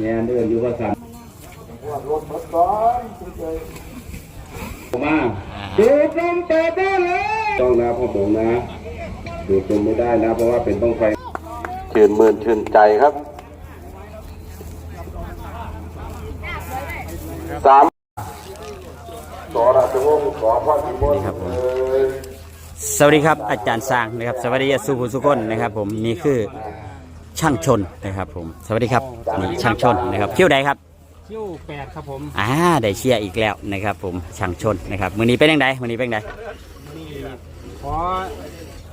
เนี่ยเดินอยู่ว่าสามรถรถก่อนเฉยมาดูดลมเปิดได้เลยต้องนะพ่อผมนะ ดูดลมไม่ได้นะ เพราะว่าเป็นต้องไฟชื่นมื่นชื่นใจครับสามสอราชวงศ์ขอพระพิมลนี่ครับผมเอ่ยสวัสดีครับอาจารย์สร้างนะครับ สวัสดีสุภูสุกนนะครับ ผมนี่คือ ช่างชนนะครับผม สวัสดีครับนี่ช่างชนนะครับคิวใดครับคิวแปดครับผมอ่าได้เชียร์อีกแล้วนะครับ ผมช่างชนนะครับมือนี้เป็นยังไงมือนี้เป็นยังไงนี่ขอ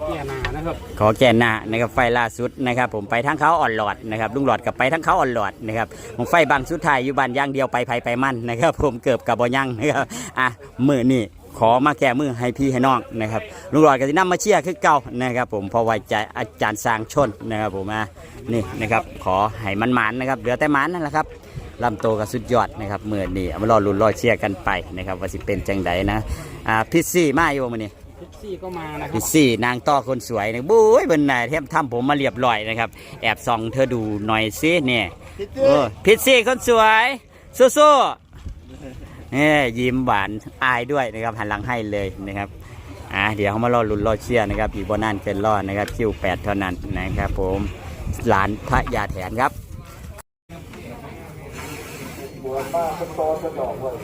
เกียร์หนานะครับขอแกนหน้านะครับไฟล่าสุดนะครับผมไปทั้งเขาอ่อนหลอดนะครับลุงหลอดกับไปทั้งเขาอ่อนหลอดนะครับผมไฟบางสุดท้ายอยู่บ้านอย่างเดียวไปไผไปมั่นนะครับ ผมเกือบกับบอยังนะครับอะมือนี่ ขอมาแก้มือให้พี่ให้น้องนะครับลุงหลอดก็จะนำมาเชียร์คือเก่านะครับผมเพอไว้ใจอาจารย์สร้างชนนะครับผมอะนี่นะครับขอให้มันหมานนะครับเหลือแต่หมานนั่นแหละครับลำโตกับสุดยอดนะครับมือนี่เอามารอลุ้นรอเชียร์กันไปนะครับว่าสิเป็นจังใดนะอ่าพิซซี่มาอยู่มือนี้พิกซี่ก็มานะครัพิบซซี่นางต้อคนสวยนะบุ้ยเบนนายเทมทำผมมาเรียบร้อยนะครับแอบส่องเธอดูหน่อยสิเนี่ยโอ้พิซซี่คนสวยสู้ๆเนี่ยิ้มหวานอายด้วยนะครับหันหลังให้เลยนะครับอ่าเดี๋ยวเขามารอลุ้นรอเชียร์นะครับอีกบนนั่นเกินรอดนะครับคิวแปดเท่านั้นนะครับผมหลานพระยาแถนครับบวชมากเป็นโตสนองเลย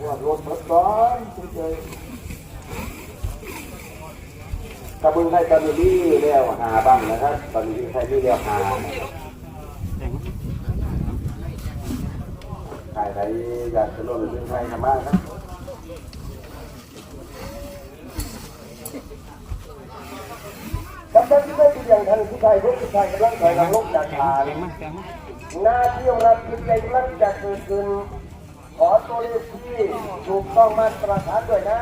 บวชรถรถก่อนเฉยๆกระบุงให้ตอนนี้แล้วหาบ้างนะครับตอนนี้ใครที่เรียกหาใค รใครอยากจะลงเรื่องใครทำบ้างครับกำลังที่ได้ที่อย่างทันที่ไทยรถที่ไทยกำลังถอยหลังลงจากทางแกงมาแกงมาหน้าที่ของเราคือใจรักจะเกิดขึ้นขอตัวเลขที่ถูกต้องมาตรฐานด้วยนะ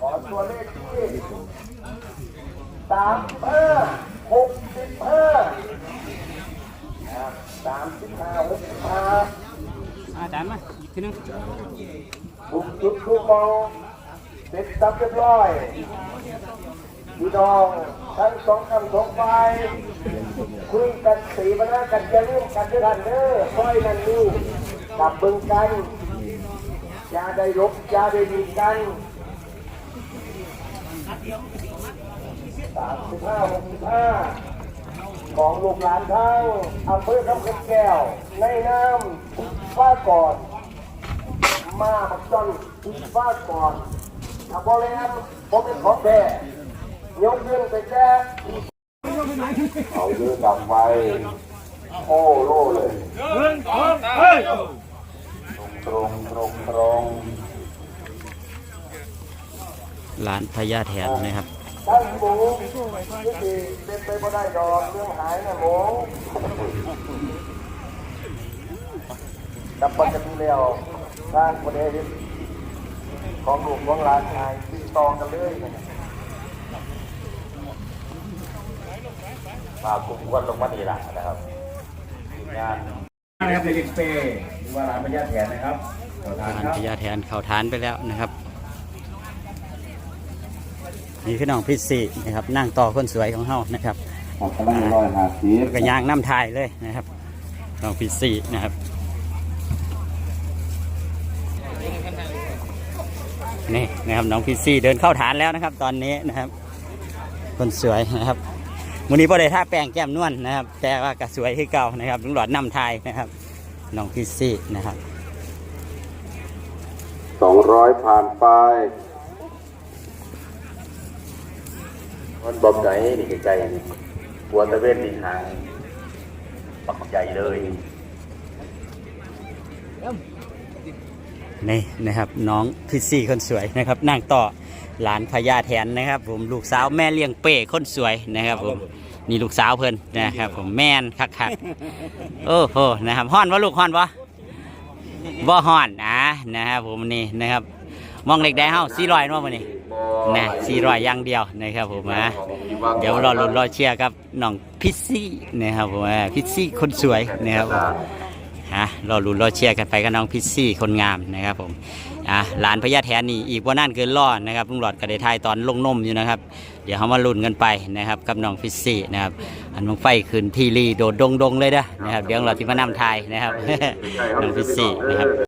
ขอตัวเลขที่ สามห้าหกสิบห้าสามสิบห้าหกสิบห้าอาจารย์มาอีกทีนึงทุกจุดทุกมองเสร็จสับเรียบร้อยพี่น้องทั้งสองคำสองฝ่ายคุยกันสีปัญหากันจะร่วมกันด้วยกันเด้อค่อยนั่นนี่กับเบึงกันอย่าได้รบอย่าได้ดีกัน สามสิบห้าหกสิบห้าของลูกหลานทั้งอำเภอคำเข็มแก้ว ในน้ำฟ้าก่อน มาบักจอนอีกฟ้าก่อนถ้าบริหารผมเป็นของแท้ยกเงินไปแจ้เอาเรือดับไฟโอ้โล่เลยตรงตรงตรงหลานพญาแถนนะครับ ตั้งหมูที่ดีเป็นไปบ่ได้ดอกเรื่องหายนะหมูกับปกติแล้วทางประเทศของลูกของหลานชายติดต่อกันเลยนะมากลุ่มวันลงมาดีละนะครับทีมงานนะครับเด็กเป้หรือว่าร้านพญาแถนนะครับขอทานหลานครับพญาแถนเข้าทานไปแล้วนะครับ นี่คือน้องพิซซี่นะครับนั่งต่อคนสวยของเฮานะครับออกกำลังร้อยหาสีก็ยางน้ำทายเลยนะครับน้องพิซซี่นะครับนี่นะครับน้องพิซซี่เดินเข้าฐานแล้วนะครับ ตอนนี้นะครับ คนสวยนะครับวันนี้พอได้ท่าแป้งแก้มนวลนะครับ แต่ว่าก็สวยคือเก่านะครับลุงหลอดน้ำทายนะครับน้องพิซซี่นะครับสองร้อยผ่านไป มันบอมใจนี่ไกลๆนี่หัวตะเวนนี่หางปักใหญ่เลยนี่นะครับน้องพิซซี่คนสวยนะครับนั่งต่อหลานพญาแทนนะครับ ผมลูกสาวแม่เลี้ยงเป้คนสวยนะครับ ผมนี่ลูกสาวเพิ่นนะครับ ผมแม่นคักคักโอ้โหนะครับฮ้อนวะลูกฮ้อนวะบ่ฮ้อนนะนะครับผมนี่นะครับมองเล็กได้เฮาสี่ร้อยมั้งวันนี้ นะสี่ร้อยอย่างเดียวนะครับผมนะเดี๋ยวรอลุ้นรอเชียร์ครับน้องพิซซี่นะครับผมอ่าพิซซี่คนสวยนะครับผมฮะรอลุ้นรอเชียร์กันไปกับน้องพิซซี่คนงามนะครับผมอะหลานพญาแทนนี่อีกว่านั่นเกินล่อนะครับลุงหลอดกระเดทายตอนลงนมอยู่นะครับ เดี๋ยวเขามาลุ้นกันไปนะครับกับน้องพิซซี่นะครับอันมังไฟขึ้นทีรีโดดดงดงๆเลยเด้อนะครับเดี๋ยวเราที่มานำทายนะครับน้องพิซซี่นะครับ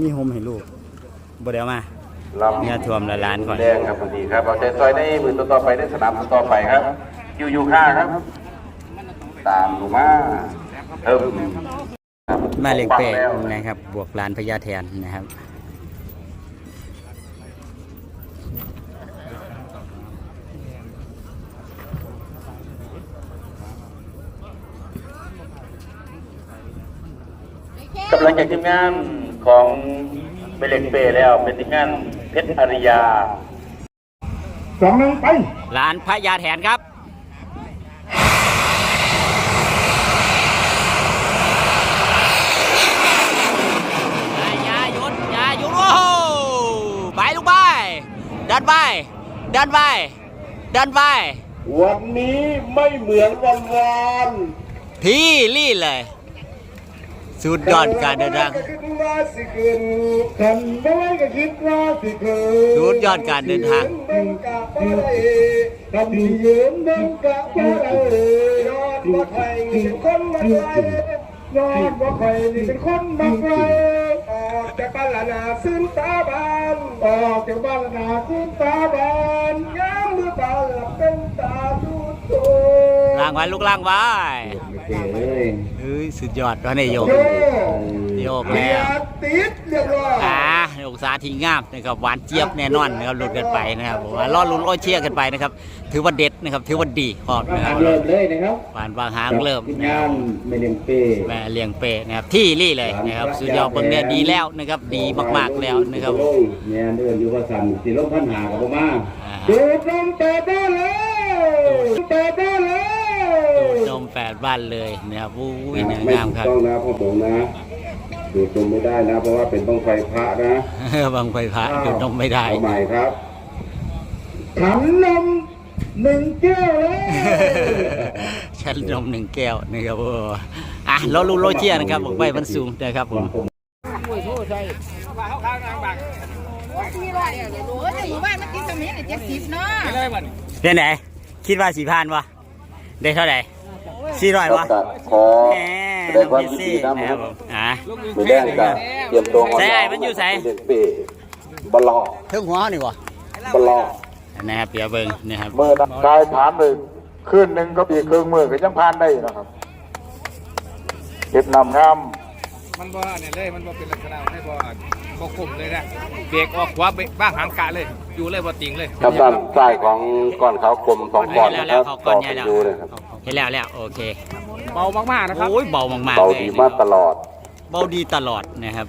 มีโฮมให้ลูกบ่เดี๋ยวมาลำเนี่ยท่วมละล้านก่อนแดงครับพอดีครับเอาใจซอยในมือต่อๆไปในสนามต่อไปครับคิวยูค่าครับ ตามลงมาเอิ่มครับมาเล็กเป้ปัแล้วนะครับ บวกล้านพญาแทนนะครับกำลังจากทีมงาน ของเบลเลกเปแล้วเป็นทีมงานเพชรอริยาสองหนึ่งไปล้านพญาแทนครับอย่าหยุดอย่าหยุดโอ้โหไปลูกไปดันไปดันไปดันไปวันนี้ไม่เหมือนวันวานพี่ลี่เลย สุดยอดการเดินทางคิดว่าสิขึ้นคันไม่ก็คิดว่าสิขึ้นสุดยอดการเดินทางเบิ่งกะบ่ได้ทำที่ยืนเบิ่งกะบ่ได้ยอดว่าใครเป็นคนมาไกลยอดว่าใครนี่เป็นคนมาไกลออกจากบ้านละนาซึ่งตาบานออกจากบ้านละนาซึ่งตาบานย้ำมือตาหลับเป็นตาดูโตล่างไว้ลูกล่างไว้เอ้ ยเฮ้ยสุดยอดแล้วนี่โยก โยโยกเรีแล้ยวติดเรียบร้อยอ่าองศาที่งามนะครับหวานเจี๊ยบแน่นอนนะครับหลุดกันไปนะครับผมว่ารอลุ้นรอเชียร์กันไปนะครับ ถือว่าเด็ดนะครับถือว่าดีพร้อมนะครับเริ่มเลยนะครับหวานวางหางเริ่มทีนะคงารับนไม่เลี้ยงเป้แม่เลี้ยงเป้นะครับที่รี่เลยนะครับสุดยอดเบิ่งเนี่ยดีแล้วนะครับดีมากๆแล้วนะครับผมเนี่ยเดินอยู่ว่าสั่นสิลงพันหากับผมมาอ่าดูดนมแต่ได้แล้วแต่ได้แล้วดูด นมแปดบ้านเลยนะครับอุ้ยเนื้องามครับ ต้องนะพ่อผมนะดูดนมไม่ได้นะ เพราะว่าเป็นต้องไฟพระนะบางไฟฟ้าดูดนมไม่ได้ เอาใหม่ครับขันนมหนึ่งแก้วแล้วฉันนมหนึ่งแก้วนะครับโอ้อะรอลุ้นรอเชียร์นะครับบอกไปมันสูงนะครับผม สี่ร้อยเดี๋ยวเดี๋ยวดูแต่หมู่บ้านเมื่อกี้สมัยเนี่ยเจ็ดสิบเนาะเป็นไหนคิดว่าสี่พันวะได้เท่าไหร่ สี่ร้อยวะขอแหมแสดน้งองความพิซยินซี่ดีนะนะครับผมอะไม่แดงกันเตรียมตัวใส่ไอ้มันอยู่ใส่เลี้ยงเป้บลอเทิงหัวนี่วะบลอนะครับเปียเบิงนะครับ เมื่อกายผ่านเลยคืนหนึ่งก็ปีครึ่งมือก็ยังผ่านได้นะครับเก็บนำงามมันบ่เนี่ยเลยมันบ่เป็นลักษณะให้บ่บ่คมเลยนะเบรกออกขวาเบรกบ้างหางกะเลย อยู่เลยบ่ติงเลย ครับด้านซ้ายของก้อนขาวกลมสองก้อนแล้วนะแล้ควรับเขาก่ต่ออนใหญ่กันแล้วอยู่เลยครับ เห็นแล้วแล้วโอเค เบามากๆนะครับโอ้ยเบามากๆเบาเลยดีมากตลอด เบาดีตลอดนะครับ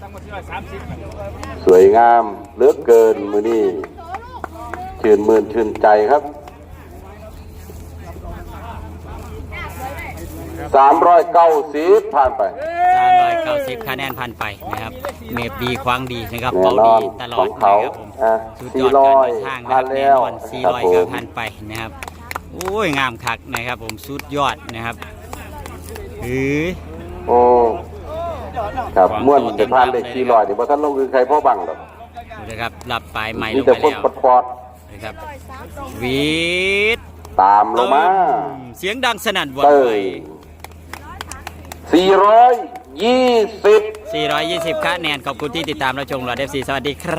สวยงามเหลือเกินมือนี่ชื่นมื่นชื่นใจครับสามร้อยเก้าสิบผ่านไป390คะแนนพันไปนะครับ เมฟดีควางดีนะครับแน่เบานอดีนตลขออดงเขานะครับผมอะสุดยสี่อดร้การอยเดินทางนะคผ่ารันบแน่แล้วนอนครับ400ผกับมพันไปนะครับ โอ้ยงามคักนะครับผมสุดยอดนะครับเฮ้ยโอ้ครับม่วนจะผ่านได้สี่ร้อยเดี๋ยวพอท่านลงคือใครพ่อบังหรอกดูนะครับหลับปลายใหม่ลมีงแต่ไปคนแล้วปอดปอดนะครับวีดๆตามลงมา เสียงดังสนั่นหวันเติไหวสี่ร้อยยี่สิบ420คะแนนขอบคุณที่ติดตามรับชมเราเดฟซีสวัสดีครับ